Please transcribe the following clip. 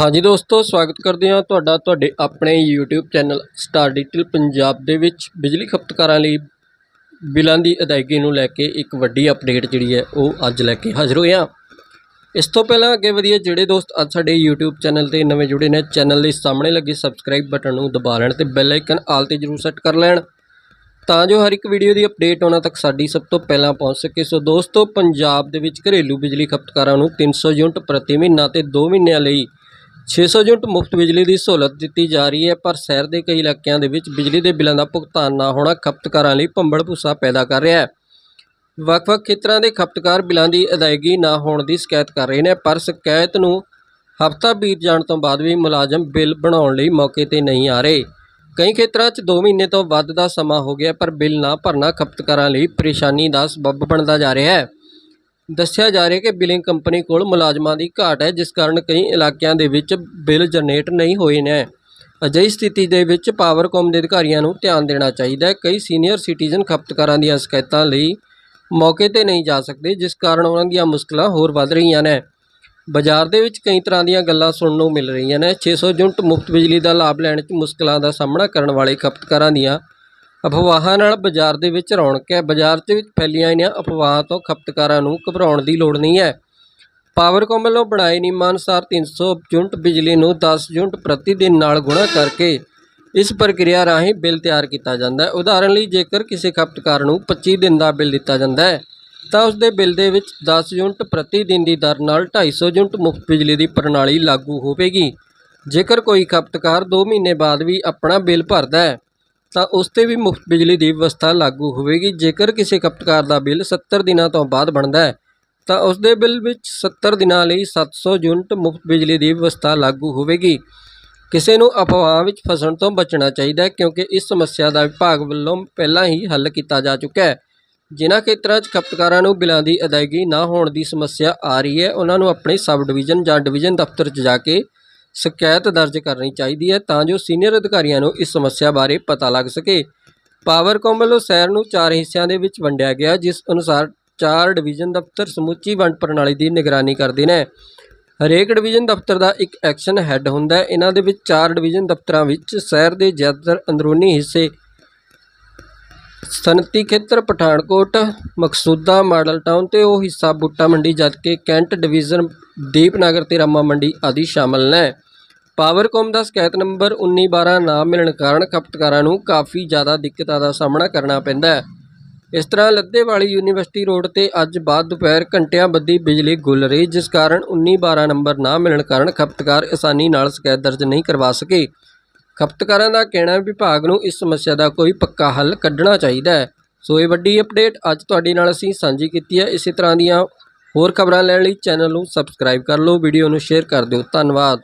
ਹਾਂਜੀ ਦੋਸਤੋ, ਸਵਾਗਤ ਕਰਦੇ ਹਾਂ ਤੁਹਾਡਾ, ਤੁਹਾਡੇ ਆਪਣੇ YouTube channel Star Digital Punjab ਦੇ ਵਿੱਚ। ਬਿਜਲੀ ਖਪਤਕਾਰਾਂ ਲਈ ਬਿੱਲਾਂ ਦੀ ਅਦਾਇਗੀ ਨੂੰ ਲੈ ਕੇ ਇੱਕ ਵੱਡੀ ਅਪਡੇਟ ਜਿਹੜੀ ਹੈ, ਉਹ ਅੱਜ ਲੈ ਕੇ ਹਾਜ਼ਰ ਹੋਏ ਹਾਂ। ਇਸ ਤੋਂ ਪਹਿਲਾਂ ਅੱਗੇ ਵਧੀਆ ਜਿਹੜੇ ਦੋਸਤ ਅੱਜ ਸਾਡੇ YouTube ਚੈਨਲ ਤੇ ਨਵੇਂ ਜੁੜੇ ਨੇ, ਚੈਨਲ ਦੇ ਸਾਹਮਣੇ ਲੱਗੇ ਸਬਸਕ੍ਰਾਈਬ ਬਟਨ ਨੂੰ ਦਬਾ ਲੈਣ ਤੇ ਬੈਲ ਆਈਕਨ ਆਲ ਤੇ ਜਰੂਰ ਸੈੱਟ ਕਰ ਲੈਣ। ਤਾਂ ਜੋ ਹਰ ਇੱਕ ਵੀਡੀਓ ਦੀ ਅਪਡੇਟ ਉਹਨਾਂ ਤੱਕ ਸਾਡੀ ਸਭ ਤੋਂ ਪਹਿਲਾਂ ਪਹੁੰਚ ਸਕੇ। ਸੋ ਦੋਸਤੋ, ਪੰਜਾਬ ਦੇ ਵਿੱਚ ਘਰੇਲੂ ਬਿਜਲੀ ਖਪਤਕਾਰਾਂ ਨੂੰ 300 ਯੂਨਿਟ ਪ੍ਰਤੀ ਮਹੀਨਾ ਤੇ 2 ਮਹੀਨਿਆਂ ਲਈ 600 ਯੂਨਿਟ ਮੁਫਤ ਬਿਜਲੀ ਦੀ ਸਹੂਲਤ ਦਿੱਤੀ ਜਾ ਰਹੀ ਹੈ, ਪਰ ਸ਼ਹਿਰ ਦੇ ਕਈ ਇਲਾਕਿਆਂ ਦੇ ਵਿੱਚ ਬਿਜਲੀ ਦੇ ਬਿੱਲਾਂ ਦਾ ਭੁਗਤਾਨ ਨਾ ਹੋਣਾ ਖਪਤਕਾਰਾਂ ਲਈ ਭੰਬਲ ਭੂਸਾ ਪੈਦਾ ਕਰ ਰਿਹਾ ਹੈ। ਵੱਖ-ਵੱਖ ਖੇਤਰਾਂ ਦੇ ਖਪਤਕਾਰ ਬਿੱਲਾਂ ਦੀ ਅਦਾਇਗੀ ਨਾ ਹੋਣ ਦੀ ਸ਼ਿਕਾਇਤ ਕਰ ਰਹੇ ਨੇ, ਪਰ ਸ਼ਿਕਾਇਤ ਨੂੰ ਹਫ਼ਤਾ ਬੀਤ ਜਾਣ ਤੋਂ ਬਾਅਦ ਵੀ ਮੁਲਾਜ਼ਮ ਬਿੱਲ ਬਣਾਉਣ ਲਈ ਮੌਕੇ ਤੇ ਨਹੀਂ ਆ ਰਹੇ। ਕਈ ਖੇਤਰਾਂ 'ਚ 2 ਮਹੀਨੇ ਤੋਂ ਵੱਧ ਦਾ ਸਮਾਂ ਹੋ ਗਿਆ, ਪਰ ਬਿੱਲ ਨਾ ਭਰਨਾ ਖਪਤਕਾਰਾਂ ਲਈ ਪਰੇਸ਼ਾਨੀ ਦਾ ਸਬੱਬ ਬਣਦਾ ਜਾ ਰਿਹਾ ਹੈ। ਦੱਸਿਆ ਜਾ ਰਿਹਾ ਕਿ ਬਿਲਿੰਗ ਕੰਪਨੀ ਕੋਲ ਮੁਲਾਜ਼ਮਾਂ ਦੀ ਘਾਟ ਹੈ, ਜਿਸ ਕਾਰਨ ਕਈ ਇਲਾਕਿਆਂ ਦੇ ਵਿੱਚ ਬਿੱਲ ਜਨਰੇਟ ਨਹੀਂ ਹੋਏ ਨੇ। ਅਜਿਹੀ ਸਥਿਤੀ ਦੇ ਵਿੱਚ ਪਾਵਰਕੌਮ ਦੇ ਅਧਿਕਾਰੀਆਂ ਨੂੰ ਧਿਆਨ ਦੇਣਾ ਚਾਹੀਦਾ ਹੈ। ਕਈ ਸੀਨੀਅਰ ਸਿਟੀਜ਼ਨ ਖਪਤਕਾਰਾਂ ਦੀਆਂ ਸ਼ਿਕਾਇਤਾਂ ਲਈ ਮੌਕੇ ਤੇ ਨਹੀਂ ਜਾ ਸਕਦੇ, ਜਿਸ ਕਾਰਨ ਉਹਨਾਂ ਦੀਆਂ ਮੁਸ਼ਕਲਾਂ ਹੋਰ ਵੱਧ ਰਹੀਆਂ ਨੇ। ਬਾਜ਼ਾਰ ਦੇ ਵਿੱਚ ਕਈ ਤਰ੍ਹਾਂ ਦੀਆਂ ਗੱਲਾਂ ਸੁਣਨ ਨੂੰ ਮਿਲ ਰਹੀਆਂ ਨੇ। 600 ਯੂਨਿਟ ਮੁਫਤ ਬਿਜਲੀ ਦਾ ਲਾਭ ਲੈਣ 'ਚ ਮੁਸ਼ਕਲਾਂ ਦਾ ਸਾਹਮਣਾ ਕਰਨ ਵਾਲੇ ਖਪਤਕਾਰਾਂ ਦੀਆਂ ਅਫਵਾਹਾਂ ਨਾਲ ਬਾਜ਼ਾਰ ਦੇ ਵਿੱਚ ਰੌਣਕ ਹੈ। ਬਾਜ਼ਾਰ 'ਚ ਵਿੱਚ ਫੈਲੀਆਂ ਇਨ੍ਹਾਂ ਅਫਵਾਹਾਂ ਤੋਂ ਖਪਤਕਾਰਾਂ ਨੂੰ ਘਬਰਾਉਣ ਦੀ ਲੋੜ ਨਹੀਂ ਹੈ। ਪਾਵਰਕੌਮ ਵੱਲੋਂ ਬਣਾਏ ਨਿਯਮਾਂ ਅਨੁਸਾਰ 300 ਯੂਨਿਟ ਬਿਜਲੀ ਨੂੰ 10 ਯੂਨਿਟ ਪ੍ਰਤੀ ਦਿਨ ਨਾਲ ਗੁਣਾ ਕਰਕੇ ਇਸ ਪ੍ਰਕਿਰਿਆ ਰਾਹੀਂ ਬਿੱਲ ਤਿਆਰ ਕੀਤਾ ਜਾਂਦਾ ਹੈ। ਉਦਾਹਰਨ ਲਈ, ਜੇਕਰ ਕਿਸੇ ਖਪਤਕਾਰ ਨੂੰ 25 ਦਿਨ ਦਾ ਬਿੱਲ ਦਿੱਤਾ ਜਾਂਦਾ ਹੈ, ਤਾਂ ਉਸ ਦੇ ਬਿੱਲ ਦੇ ਵਿੱਚ 10 ਯੂਨਿਟ ਪ੍ਰਤੀ ਦਿਨ ਦੀ ਦਰ ਨਾਲ 250 ਯੂਨਿਟ ਮੁਫਤ ਬਿਜਲੀ ਦੀ ਪ੍ਰਣਾਲੀ ਲਾਗੂ ਹੋਵੇਗੀ। ਜੇਕਰ ਕੋਈ ਖਪਤਕਾਰ 2 ਮਹੀਨੇ ਬਾਅਦ ਵੀ ਆਪਣਾ ਬਿੱਲ ਭਰਦਾ ਹੈ ਤਾਂ ਉਸ ਤੇ ਵੀ ਮੁਫਤ ਬਿਜਲੀ ਦੀ ਵਿਵਸਥਾ ਲਾਗੂ ਹੋਵੇਗੀ। ਜੇਕਰ ਕਿਸੇ ਖਪਤਕਾਰ ਦਾ ਬਿੱਲ 70 ਦਿਨਾਂ ਤੋਂ ਬਾਅਦ ਬਣਦਾ ਹੈ, ਤਾਂ ਉਸ ਦੇ ਬਿੱਲ ਵਿੱਚ 70 ਦਿਨਾਂ ਲਈ 700 ਯੂਨਿਟ ਮੁਫਤ ਬਿਜਲੀ ਦੀ ਵਿਵਸਥਾ ਲਾਗੂ ਹੋਵੇਗੀ। ਕਿਸੇ ਨੂੰ ਅਫਵਾਹ ਵਿੱਚ ਫਸਣ ਤੋਂ ਬਚਣਾ ਚਾਹੀਦਾ ਹੈ, ਕਿਉਂਕਿ ਇਸ ਸਮੱਸਿਆ ਦਾ ਵਿਭਾਗ ਵੱਲੋਂ ਪਹਿਲਾਂ ਹੀ ਹੱਲ ਕੀਤਾ ਜਾ ਚੁੱਕਾ ਹੈ। ਜਿਨ੍ਹਾਂ ਖੇਤਰਾਂ 'ਚ ਖਪਤਕਾਰਾਂ ਨੂੰ ਬਿੱਲਾਂ ਦੀ ਅਦਾਇਗੀ ਨਾ ਹੋਣ ਦੀ ਸਮੱਸਿਆ ਆ ਰਹੀ ਹੈ, ਉਹਨਾਂ ਨੂੰ ਆਪਣੇ ਸਬ ਡਿਵੀਜ਼ਨ ਜਾਂ ਡਿਵੀਜ਼ਨ ਦਫ਼ਤਰ 'ਚ ਜਾ ਕੇ ਸ਼ਿਕਾਇਤ ਦਰਜ ਕਰਨੀ ਚਾਹੀਦੀ ਹੈ ਤਾਂ ਜੋ ਸੀਨੀਅਰ ਅਧਿਕਾਰੀਆਂ ਨੂੰ ਇਸ ਸਮੱਸਿਆ ਬਾਰੇ ਪਤਾ ਲੱਗ ਸਕੇ। ਪਾਵਰਕੌਮ ਵੱਲੋਂ ਸ਼ਹਿਰ ਨੂੰ ਚਾਰ ਹਿੱਸਿਆਂ ਦੇ ਵਿੱਚ ਵੰਡਿਆ ਗਿਆ, ਜਿਸ ਅਨੁਸਾਰ ਚਾਰ ਡਿਵੀਜ਼ਨ ਦਫ਼ਤਰ ਸਮੁੱਚੀ ਵੰਡ ਪ੍ਰਣਾਲੀ ਦੀ ਨਿਗਰਾਨੀ ਕਰਦੇ ਨੇ। ਹਰੇਕ ਡਿਵੀਜ਼ਨ ਦਫ਼ਤਰ ਦਾ ਇੱਕ ਐਕਸ਼ਨ ਹੈੱਡ ਹੁੰਦਾ ਹੈ। ਇਹਨਾਂ ਦੇ ਵਿੱਚ ਚਾਰ ਡਿਵੀਜ਼ਨ ਦਫ਼ਤਰਾਂ ਵਿੱਚ ਸ਼ਹਿਰ ਦੇ ਜ਼ਿਆਦਾਤਰ ਅੰਦਰੂਨੀ ਹਿੱਸੇ ਸਨਅਤੀ ਖੇਤਰ ਪਠਾਨਕੋਟ, ਮਕਸੂਦਾ ਮਾਡਲ ਟਾਊਨ ਤੇ ਉਹ ਹਿੱਸਾ ਬੂਟਾ ਮੰਡੀ ਜਦਕਿ ਕੈਂਟ ਡਿਵੀਜ਼ਨ, ਦੀਪਨਗਰ ਤੇ ਰਾਮਾ ਮੰਡੀ ਆਦਿ ਸ਼ਾਮਲ ਨੇ। ਪਾਵਰਕੌਮ ਦਾ ਸ਼ਿਕਾਇਤ ਨੰਬਰ 1912 ਨਾ ਮਿਲਣ ਕਾਰਨ ਖਪਤਕਾਰਾਂ ਨੂੰ ਕਾਫੀ ਜ਼ਿਆਦਾ ਦਿੱਕਤਾਂ ਦਾ ਸਾਹਮਣਾ ਕਰਨਾ ਪੈਂਦਾ ਹੈ। ਇਸ ਤਰ੍ਹਾਂ ਲੱਦੇਵਾਲੀ ਯੂਨੀਵਰਸਿਟੀ ਰੋਡ ਤੇ ਅੱਜ ਬਾਅਦ ਦੁਪਹਿਰ ਘੰਟਿਆਂ ਬੱਧੀ ਬਿਜਲੀ ਗੁੱਲ ਰਹੀ, ਜਿਸ ਕਾਰਨ 1912 ਨੰਬਰ ਨਾ ਮਿਲਣ ਕਾਰਨ ਖਪਤਕਾਰ ਆਸਾਨੀ ਨਾਲ ਸ਼ਿਕਾਇਤ ਦਰਜ ਨਹੀਂ ਕਰਵਾ ਸਕੇ। ਖਪਤਕਾਰਾਂ ਦਾ ਕਹਿਣਾ ਹੈ, ਵਿਭਾਗ ਨੂੰ ਇਸ ਸਮੱਸਿਆ ਦਾ ਕੋਈ ਪੱਕਾ ਹੱਲ ਕੱਢਣਾ ਚਾਹੀਦਾ ਹੈ। ਸੋ ਇਹ ਵੱਡੀ ਅਪਡੇਟ ਅੱਜ ਤੁਹਾਡੇ ਨਾਲ ਅਸੀਂ ਸਾਂਝੀ ਕੀਤੀ ਹੈ। ਇਸੇ ਤਰ੍ਹਾਂ ਦੀਆਂ ਹੋਰ ਖਬਰਾਂ ਲੈਣ ਲਈ ਚੈਨਲ ਨੂੰ ਸਬਸਕ੍ਰਾਈਬ ਕਰ ਲਓ, ਵੀਡੀਓ ਨੂੰ ਸ਼ੇਅਰ ਕਰ ਦਿਓ। ਧੰਨਵਾਦ।